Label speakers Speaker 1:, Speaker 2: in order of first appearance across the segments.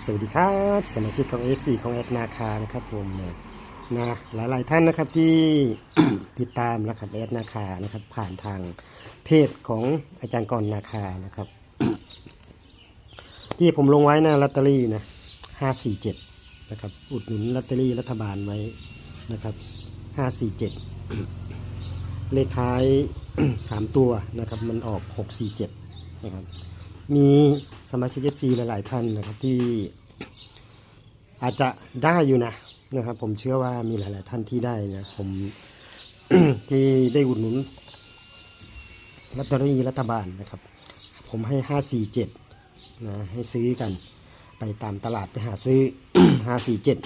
Speaker 1: สวัสดีครับสมาชิกของ FC ของแอดนาคานะครับผมนะนะหลายๆท่านนะครับที่ติดตามนะครับแอดนาคานะครับผ่านทางเพจของอาจารย์กรนาคานะครับ ที่ผมลงไว้นะลอตเตอรี่นะห้าสี่เจ็ดนะครับอุดหนุนลอตเตอรี่รัฐบาลไว้นะครับห้าสี่เจ็ดเลขท้ายสามตัวนะครับมันออกหกสี่เจ็ดนะครับ มีสมาชิก FC หลาย ๆ ท่านนะครับที่อาจจะได้อยู่นะนะครับ ผมเชื่อว่ามีหลาย ๆ ท่านที่ได้นะผม ที่ได้อุดหนุนลอตเตอรี่รัฐบาลนะครับ ผมให้ห้าสี่เจ็ดนะให้ซื้อกันไปตามตลาดไปหาซื้อห้าสี่เจ็ด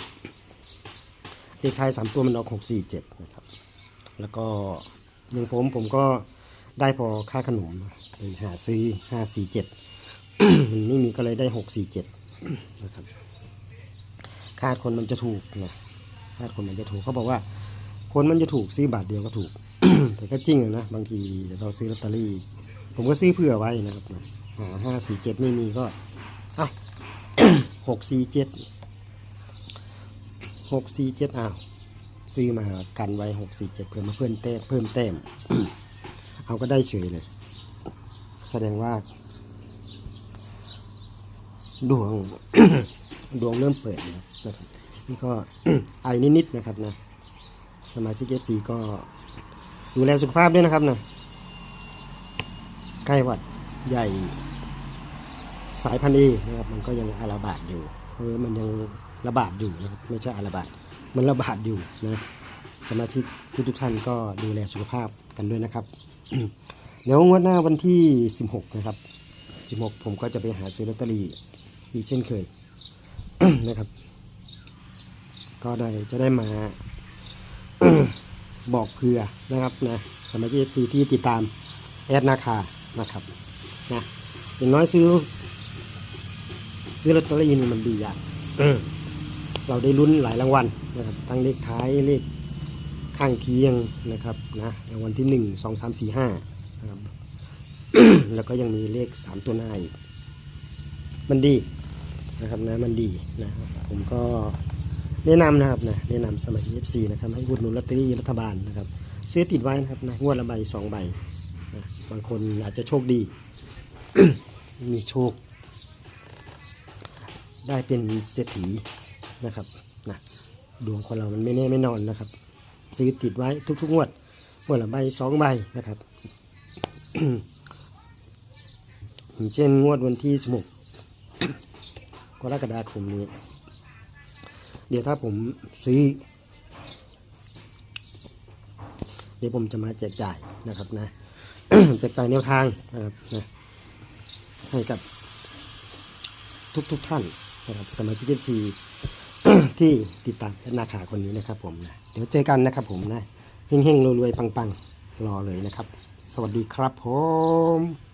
Speaker 1: เลขท้ายสามตัวมันออกหกสี่เจ็ดนะครับ แล้วก็อย่างผมผมก็ได้พอค่าขนมไปหาซื้อห้าสี่เจ็ด ไม่มีก็เลยได้หกสี่เจ็ดนะครับคาดคนมันจะถูกนะคาดคนมันจะถูกเขาบอกว่า คนมันจะถูกซื้อบาทเดียวก็ถูก แต่ก็จริงนะบางทีเราซื้อลอตเตอรี่ ผมก็ซื้อเผื่อไว้นะครับหาห้าสี่เจ็ดไม่มีก็เอ้าหกสี่เจ็ดหกสี่เจ็ดอ้าวซื้อมากันไว้หกสี่เจ็ดเพิ่มมาเพิ่มเต้มเพิ่มเต้มเอาก็ได้เฉยเลย แสดงว่า ดวง ดวงเริ่มเปิดนะครับ นี่ก็ไอนิดๆนะครับนะ สมาชิก FC ก็ดูแลสุขภาพด้วยนะครับนะไข้หวัดใหญ่สายพันธุ์เอนะครับมันก็ยังอาระบาดอยู่เออมันยังระบาดอยู่นะครับไม่ใช่อาระบาดมันระบาดอยู่นะสมาชิกทุกๆท่านก็ดูแลสุขภาพกันด้วยนะครับเดี๋ยวงวดหน้าวันที่ 16 นะครับ 16 ผมก็จะไปหาซื้อลอตเตอรี่ อีกเช่นเคยนะครับ ก็ได้จะได้มาบอกเพื่อนะครับนะสมาชิก FC ที่ติดตามแอดนาคานะครับนะอย่างน้อยซื้อ ซื้อลอตเตอรี่นี่มันดีอย่างเราได้ลุ้นหลายรางวัลนะครับ ทั้งเลขท้ายเลขข้างเคียงนะครับนะรางวัลที่หนึ่งสองสามสี่ห้านะครับแล้วก็ยังมีเลขสามตัวหน้าอีกมันดี นะครับนะมันดีนะครับผมก็แนะนำนะครับนะแนะนำสมาชิก FC นะครับให้อุดหนุนลอตเตอรี่รัฐบาลนะครับซื้อติดไว้นะครับนะงวดละใบสองใบนะบางคนอาจจะโชคดี มีโชค ได้เป็นเศรษฐีนะครับนะดวงคนเรามันไม่แน่ไม่นอนนะครับ ซื้อติดไว้ทุกๆงวดงวดละใบสองใบนะครับอย่างเช่นงวดวันที่สมุก กรกฎาคมนี้ เดี๋ยวถ้าผมซื้อ เดี๋ยวผมจะมาแจกจ่ายนะครับนะแจกจ่ายแนวทางนะครับนะให้กับทุกๆทท่านนะครับสมาชิกเอฟซีที่ติดตามนาคาคนนี้นะครับผมนะเดี๋ยวเจอกันนะครับผมนะเฮงๆรวยๆปังๆ รอเลยนะครับ สวัสดีครับผม